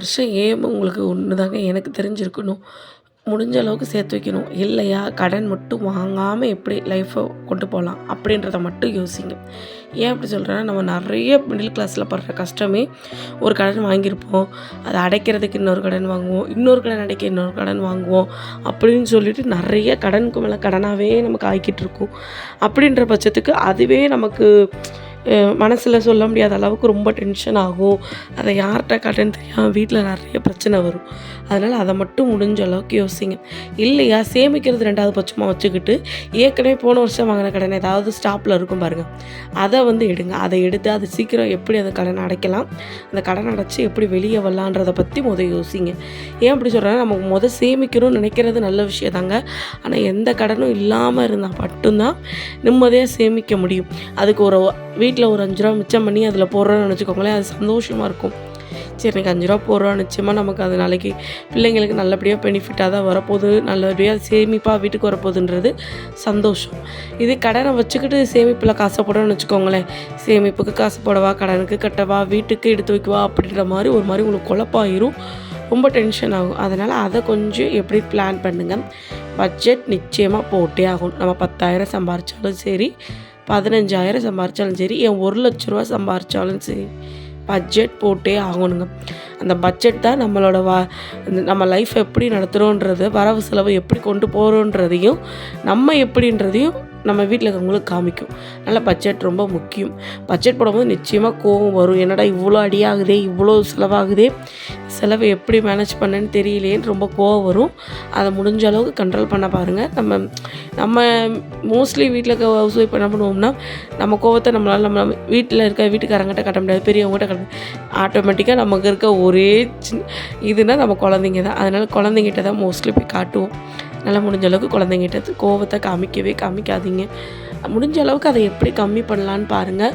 வருஷம் ஏம் உங்களுக்கு ஒன்று தாங்க எனக்கு தெரிஞ்சிருக்கணும். முடிஞ்ச அளவுக்கு சேர்த்து வைக்கணும். இல்லையா? கடன் மட்டும் வாங்காமல் எப்படி லைஃப்பை கொண்டு போகலாம் அப்படின்றத மட்டும் யோசிங்க. ஏன் அப்படி சொல்கிறேன்னா நம்ம நிறைய மிடில் கிளாஸில் படுற கஷ்டமே ஒரு கடன் வாங்கியிருப்போம். அதை அடைக்கிறதுக்கு இன்னொரு கடன் வாங்குவோம். இன்னொரு கடன் அடைக்க இன்னொரு கடன் வாங்குவோம். அப்படின்னு சொல்லிட்டு நிறைய கடனுக்கு மேலே கடனாகவே நமக்கு ஆக்கிட்டு இருக்கும். அப்படின்ற பட்சத்துக்கு அதுவே நமக்கு மனசில் சொல்ல முடியாத அளவுக்கு ரொம்ப டென்ஷன் ஆகும். அதை யார்கிட்ட காட்டுன்னு தெரியாமல் வீட்டில் நிறைய பிரச்சனை வரும். அதனால் அதை மட்டும் முடிஞ்ச அளவுக்கு யோசிங்க. இல்லையா? சேமிக்கிறது ரெண்டாவது பட்சமாக வச்சுக்கிட்டு ஏற்கனவே போன வருஷம் வாங்கின கடன் ஏதாவது ஸ்டாப்பில் இருக்கும் பாருங்கள் அதை வந்து எடுங்க. அதை எடுத்து அது சீக்கிரம் எப்படி அந்த கடனை அடைக்கலாம்? அந்த கடன் அடைச்சி எப்படி வெளியே வரலான்றதை பற்றி முதல் யோசிங்க. ஏன் அப்படி சொல்கிறேன்னா நமக்கு முதல் சேமிக்கணும்னு நினைக்கிறது நல்ல விஷயம் தாங்க. ஆனால் எந்த கடனும் இல்லாமல் இருந்தால் மட்டும்தான் நிம்மதியாக சேமிக்க முடியும். அதுக்கு ஒரு வீட்டில் ஒரு அஞ்சு ரூபா மிச்சம் பண்ணி அதில் போடுறோன்னு வச்சுக்கோங்களேன் அது சந்தோஷமாக இருக்கும். சரி எனக்கு அஞ்சு ரூபா போடுறோம் நிச்சயமாக நமக்கு அது நாளைக்கு பிள்ளைங்களுக்கு நல்லபடியாக பெனிஃபிட்டாக தான் வரப்போகுது. நல்லபடியாக சேமிப்பாக வீட்டுக்கு வரப்போகுதுன்றது சந்தோஷம். இது கடனை வச்சுக்கிட்டு சேமிப்பில் காசை போடணும்னு வச்சுக்கோங்களேன் சேமிப்புக்கு காசு போடவா கடனுக்கு கட்டவா வீட்டுக்கு எடுத்து வைக்கவா அப்படின்ற மாதிரி ஒரு மாதிரி உங்களுக்கு குழப்பாயிரும். ரொம்ப டென்ஷன் ஆகும். அதனால் அதை கொஞ்சம் எப்படி பிளான் பண்ணுங்கள் பட்ஜெட் நிச்சயமாக போட்டே ஆகும் நம்ம பத்தாயிரம் சம்பாரித்தாலும் சரி பதினஞ்சாயிரம் சம்பாரித்தாலும் சரி என் ஒரு லட்ச ரூபா சம்பாரித்தாலும் சரி பட்ஜெட் போட்டே ஆகணுங்க. அந்த பட்ஜெட் தான் நம்மளோட வா நம்ம லைஃப் எப்படி நடத்துகிறோன்றது வரவு செலவு எப்படி கொண்டு போகிறோன்றதையும் நம்ம எப்படின்றதையும் நம்ம வீட்டில் இருக்கவங்களுக்கு காமிக்கும். அதனால் பட்ஜெட் ரொம்ப முக்கியம். பட்ஜெட் போடும்போது நிச்சயமாக கோவம் வரும். என்னடா இவ்வளோ அடியாகுதே இவ்வளோ செலவாகுதே செலவு எப்படி மேனேஜ் பண்ணேன்னு தெரியலேன்னு ரொம்ப கோவம் வரும். அதை முடிஞ்ச அளவுக்கு கண்ட்ரோல் பண்ண பாருங்கள் நம்ம நம்ம மோஸ்ட்லி வீட்டில் இருக்க ஹவுஸ் ஒய்ஃப் என்ன பண்ணுவோம்னா நம்ம கோவத்தை நம்மளால் நம்ம வீட்டில் இருக்க வீட்டுக்காரங்கிட்ட கட்ட முடியாது பெரியவங்ககிட்ட கட்ட ஆட்டோமேட்டிக்காக நமக்கு இருக்க ஒரே சின்ன இதுனா நம்ம குழந்தைங்க தான். அதனால் குழந்தைங்கிட்ட தான் மோஸ்ட்லி போய் காட்டுவோம். நல்லா முடிஞ்ச அளவுக்கு குழந்தைங்கிட்ட கோவத்தை காமிக்கவே காமிக்காதீங்க. முடிஞ்ச அளவுக்கு அதை எப்படி கம்மி பண்ணலான்னு பாருங்கள்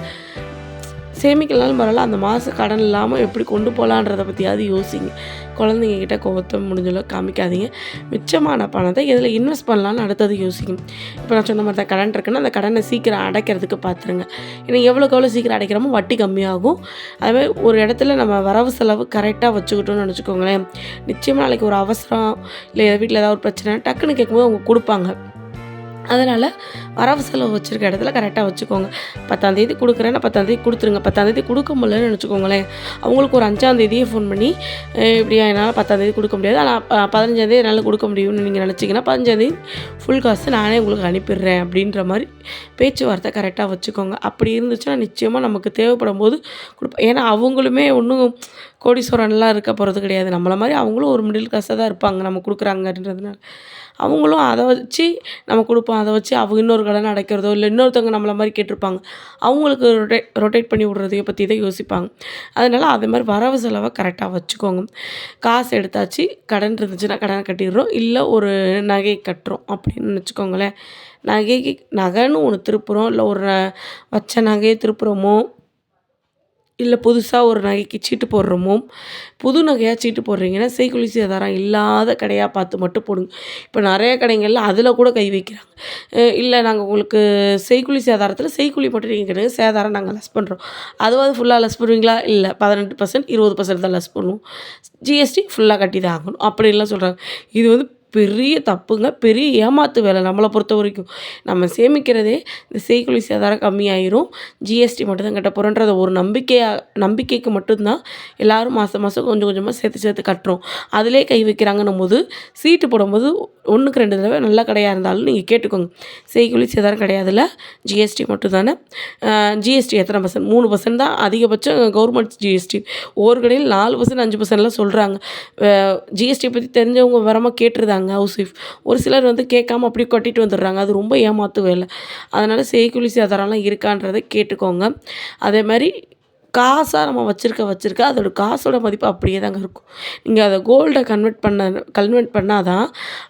சேமிக்கலாம்னு பரவாயில்ல அந்த மாதம் கடன் இல்லாமல் எப்படி கொண்டு போகலான்றதை பற்றியாவது யோசிங்க. குழந்தைங்க கோபத்தை முடிஞ்சளவு முடிஞ்ச காமிக்காதீங்க. மிச்சமான பணத்தை எதில் இன்வெஸ்ட் பண்ணலான்னு அடுத்தது யோசிக்கும் இப்போ நான் சொன்ன மாதிரி தான் கடன் இருக்குன்னா அந்த கடனை சீக்கிரம் அடைக்கிறதுக்கு பார்த்துருங்க ஏன்னா எவ்வளோக்கு எவ்வளோ சீக்கிரம் அடைக்கிறோமோ வட்டி கம்மியாகும். அதுமாதிரி ஒரு இடத்துல நம்ம வரவு செலவு கரெக்டாக வச்சுக்கிட்டோம்னு நினச்சிக்கோங்களேன். நிச்சயமாக நாளைக்கு ஒரு அவசரம் இல்லை வீட்டில் ஏதாவது ஒரு பிரச்சனை டக்குன்னு கேட்கும்போது அவங்க கொடுப்பாங்க. அதனால் வரவு செலவு வச்சுருக்க இடத்துல கரெக்டாக வச்சுக்கோங்க. பத்தாந்தேதி கொடுக்குறேன்னா பத்தாந்தேதி கொடுத்துருங்க. பத்தாந்தேதி கொடுக்க முடியலன்னு நினச்சிக்கோங்களேன். அவங்களுக்கு ஒரு அஞ்சாந்தேதியே ஃபோன் பண்ணி இப்படியா என்னால் பத்தாந்தேதி கொடுக்க முடியாது. ஆனால் பதினஞ்சாந்தேதி என்னால் கொடுக்க முடியும்னு நீங்கள் நினச்சிங்கன்னா பதினஞ்சாந்தேதி ஃபுல் காசு நானே உங்களுக்கு அனுப்பிடுறேன். அப்படின்ற மாதிரி பேச்சுவார்த்தை கரெக்டாக வச்சுக்கோங்க. அப்படி இருந்துச்சுன்னா நிச்சயமாக நமக்கு தேவைப்படும் போது கொடுப்பேன் ஏன்னா அவங்களுமே ஒன்றும் கோடீஸ்வரன்லாம் இருக்க போகிறது கிடையாது. நம்மளை மாதிரி அவங்களும் ஒரு மிடில் கிளாஸாக தான் இருப்பாங்க. நம்ம கொடுக்குறாங்கன்றதுனால அவங்களும் அதை வச்சு நம்ம கொடுப்போம். அதை வச்சு அவங்க இன்னொரு கடன் அடைக்கிறதோ இல்லை இன்னொருத்தவங்க நம்மளை மாதிரி கேட்டிருப்பாங்க. அவங்களுக்கு ரொட்டே ரொட்டேட் பண்ணி விடுறதையோ பற்றி தான் யோசிப்பாங்க. அதனால் அதே மாதிரி வரவு செலவை கரெக்டாக வச்சுக்கோங்க. காசு எடுத்தாச்சு கடன் இருந்துச்சுன்னா கடனை கட்டிடுறோம். இல்லை ஒரு நகை கட்டுறோம் அப்படின்னு வச்சுக்கோங்களேன் நகைக்கு நகைன்னு ஒன்று திருப்புறோம். இல்லை ஒரு வச்ச நகையை திருப்புறோமோ இல்லை புதுசாக ஒரு நகைக்கு சீட்டு போடுறோமோ? புது நகையாக சீட்டு போடுறீங்கன்னா செய்குலிசி சேதாரம் இல்லாத கடையாக பார்த்து மட்டும் போடுங்க. இப்போ நிறைய கடைங்களில் அதில் கூட கை வைக்கிறாங்க. இல்லை நாங்கள் உங்களுக்கு செய்கூலி சேதாரத்தில் செய்கூலி மட்டும் நீங்கள் கிடையாது சேதாரம் நாங்கள் லெஸ் பண்ணுறோம் அதுவாது ஃபுல்லாக லெஸ் பண்ணுவீங்களா? இல்லை பதினெட்டு பர்சன்ட் இருபது பர்சன்ட் தான் லெஸ் பண்ணுவோம். ஜிஎஸ்டி ஃபுல்லாக கட்டி தான் ஆகணும். அப்படின்லாம் சொல்கிறாங்க இது வந்து பெரிய தப்புங்க பெரிய ஏமாத்து வேலை நம்மளை பொறுத்த வரைக்கும். நம்ம சேமிக்கிறதே இந்த செய்கூலி சேதாரம் கம்மியாயிரும். ஜிஎஸ்டி மட்டும்தான் கட்ட போகிறோன்றத ஒரு நம்பிக்கையாக நம்பிக்கைக்கு மட்டும்தான் எல்லோரும் மாதம் மாதம் கொஞ்சம் கொஞ்சமாக சேர்த்து சேர்த்து கட்டுறோம். அதிலே கை வைக்கிறாங்கன்னும் போது சீட்டு போடும்போது ஒன்றுக்கு ரெண்டு தடவை நல்ல கடையாக இருந்தாலும் நீங்கள் கேட்டுக்கோங்க. செய்கூலி சேதாரம் கிடையாதுல்ல. ஜிஎஸ்டி மட்டும் தானே ஜிஎஸ்டி எத்தனை பர்சன்ட் மூணு பர்சன்ட் தான் அதிகபட்சம் கவர்மெண்ட் ஜிஎஸ்டி ஒவ்வொரு கடையில் நாலு பர்சன்ட் அஞ்சு பர்சன்ட்லாம் சொல்கிறாங்க ஜிஎஸ்டி பற்றி தெரிஞ்சவங்க வரமாக கேட்டுருந்தாங்க. பண்ணுறாங்க ஹவுஸ் ஒய்ஃப் ஒரு சிலர் வந்து கேட்காம அப்படியே கொட்டிட்டு வந்துடுறாங்க. அது ரொம்ப ஏமாத்து வேலை. அதனால் செய்கூலி சேதாரம்லாம் இருக்கான்றதை கேட்டுக்கோங்க. அதே மாதிரி காசாக நம்ம வச்சுருக்க வச்சுருக்க அதோட காசோட மதிப்பு அப்படியே தாங்க இருக்கும். நீங்கள் அதை கோல்டை கன்வெர்ட் பண்ண கன்வெர்ட் பண்ணால் தான்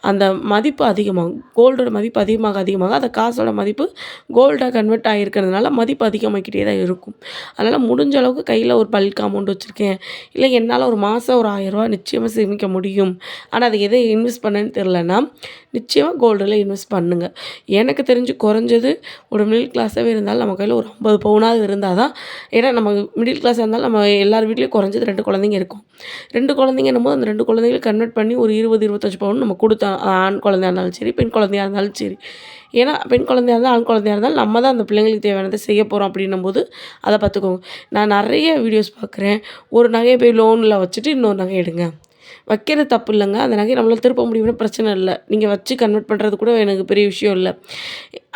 அந்த மதிப்பு அதிகமாகும். கோல்டோட மதிப்பு அதிகமாக அதிகமாக அந்த காசோட மதிப்பு கோல்டாக கன்வெர்ட் ஆகிருக்கிறதுனால மதிப்பு அதிகமாகிக்கிட்டே தான் இருக்கும். அதனால் முடிஞ்ச அளவுக்கு கையில் ஒரு பல்க் அமௌண்ட் வச்சுருக்கேன். இல்லை என்னால் ஒரு மாதம் ஒரு ஆயிரரூவா நிச்சயமாக சேமிக்க முடியும். ஆனால் அதை எதை இன்வெஸ்ட் பண்ணேன்னு தெரிலனா நிச்சயமாக கோல்டில் இன்வெஸ்ட் பண்ணுங்கள் எனக்கு தெரிஞ்சு குறைஞ்சது ஒரு மிடில் கிளாஸாகவே இருந்தாலும் நம்ம கையில் ஒரு ஐம்பது பவுனாவது இருந்தால் தான் ஏன்னா நம்ம மிடில் கிளாஸாக இருந்தாலும் நம்ம எல்லார் வீட்லேயும் குறைஞ்சது ரெண்டு குழந்தைங்க இருக்கும். ரெண்டு குழந்தைங்கன்னும் போது அந்த ரெண்டு குழந்தைங்களை கன்வெர்ட் பண்ணி ஒரு இருபது இருபத்தஞ்சி பவுன் நம்ம கொடுத்தா ஆண் குழந்தையா இருந்தாலும் சரி பெண் குழந்தையாக இருந்தாலும் சரி. ஏன்னா பெண் குழந்தையா இருந்தால் ஆண் குழந்தையா இருந்தாலும் நம்ம தான் அந்த பிள்ளைங்களுக்கு தேவையானதை செய்ய போகிறோம் அப்படின்னும் போது அதை பார்த்துக்கோங்க. நான் நிறைய வீடியோஸ் பார்க்குறேன். ஒரு நகையை போய் லோனில் வச்சுட்டு இன்னொரு நகை எடுங்க. வைக்கிறது தப்பு இல்லைங்க. அந்த நகையை நம்மளால் திருப்ப முடியும்னு பிரச்சனை இல்லை. நீங்கள் வச்சு கன்வெர்ட் பண்ணுறது கூட எனக்கு பெரிய விஷயம் இல்லை.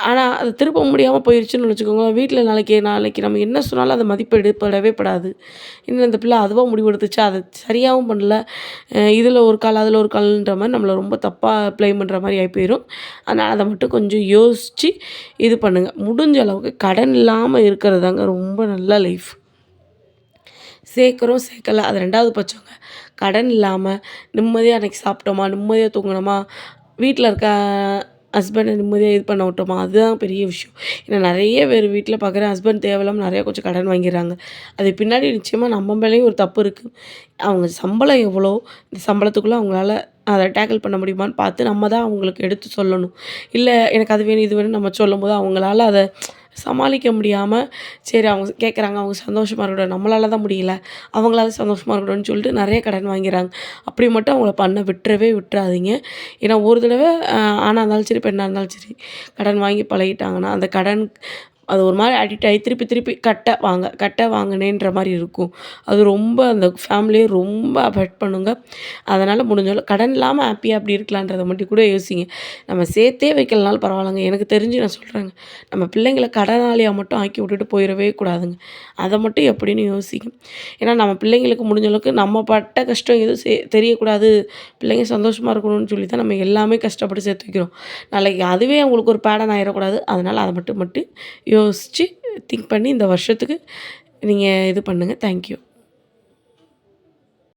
ஆனால் அது திருப்ப முடியாமல் போயிடுச்சுன்னு வச்சுக்கோங்களேன் வீட்டில் நாளைக்கு நாளைக்கு நம்ம என்ன சொன்னாலும் அதை மதிப்பெடுப்படவே படாது. இன்னும் இந்த பிள்ளை அதுவாக முடிவெடுத்துச்சா? அதை சரியாகவும் பண்ணல. இதில் ஒரு கால் அதில் ஒரு கால்ன்ற மாதிரி நம்மளை ரொம்ப தப்பாக ப்ளே பண்ணுற மாதிரி ஆகி போயிடும் அதனால் அதை மட்டும் கொஞ்சம் யோசித்து இது பண்ணுங்கள் முடிஞ்ச அளவுக்கு கடன் இல்லாமல் இருக்கிறது தாங்க ரொம்ப நல்ல லைஃப் சேர்க்குறோம் சேர்க்கல. அது ரெண்டாவது பட்சங்க. கடன் இல்லாமல் நிம்மதியாக அன்றைக்கி சாப்பிட்டோமா? நிம்மதியாக தூங்கினோமா? வீட்டில் இருக்க ஹஸ்பண்டை நிம்மதியாக இது பண்ண விட்டோமா? அதுதான் பெரிய விஷயம். ஏன்னா நிறைய பேர் வீட்டில் பார்க்குறேன் ஹஸ்பண்ட் தேவையில்லாமல் நிறையா கொஞ்சம் கடன் வாங்கிடுறாங்க. அது பின்னாடி நிச்சயமாக நம்ம மேலேயும் ஒரு தப்பு இருக்குது அவங்க சம்பளம் எவ்வளோ? இந்த சம்பளத்துக்குள்ளே அவங்களால அதை டேக்கிள் பண்ண முடியுமான்னு பார்த்து நம்ம தான் அவங்களுக்கு எடுத்து சொல்லணும். இல்லை எனக்கு அது வேணும் இது வேணும் நம்ம சொல்லும்போது அவங்களால அதை சமாளிக்க முடியாமல் சரி அவங்க கேட்குறாங்க அவங்க சந்தோஷமாக இருக்கட்டும் நம்மளால தான் முடியல அவங்களால சந்தோஷமாக இருக்கட்டும்னு சொல்லிட்டு நிறைய கடன் வாங்கிறாங்க. அப்படி மட்டும் அவங்கள பண்ண விட்டுறவே விட்டுறாதீங்க. ஏன்னா ஒரு தடவை ஆணாக இருந்தாலும் சரி பெண்ணாக இருந்தாலும் சரி கடன் வாங்கி பழகிட்டாங்கன்னா அந்த கடன் அது ஒரு மாதிரி அடிக்ட் ஆகி திருப்பி திருப்பி கட்ட வாங்க கட்ட வாங்கினேன்ற மாதிரி இருக்கும். அது ரொம்ப அந்த ஃபேமிலியை ரொம்ப அஃபெக்ட் பண்ணுங்க. அதனால் முடிஞ்சாலும் கடன் இல்லாமல் ஹாப்பியாக அப்படி இருக்கலான்றதை மட்டும் கூட யோசிங்க. நம்ம சேர்த்தே வைக்கலனாலும் பரவாயில்லைங்க. எனக்கு தெரிஞ்சு நான் சொல்கிறேங்க நம்ம பிள்ளைங்களை கடனாளியாக மட்டும் ஆக்கி விட்டுட்டு போயிடவே கூடாதுங்க. அதை மட்டும் எப்படின்னு யோசிக்கும் ஏன்னா நம்ம பிள்ளைங்களுக்கு முடிஞ்ச அளவுக்கு நம்ம பட்ட கஷ்டம் எதுவும் சே தெரியக்கூடாது. பிள்ளைங்க சந்தோஷமாக இருக்கணும்னு சொல்லி தான் நம்ம எல்லாமே கஷ்டப்பட்டு சேர்த்து வைக்கிறோம். நாளைக்கு அதுவே அவங்களுக்கு ஒரு பேடன் ஆகிடக்கூடாது அதனால் அதை மட்டும் மட்டும் யோ யோசித்து திங்க் பண்ணி இந்த வருஷத்துக்கு நீங்கள் இது பண்ணுங்கள் தேங்க்யூ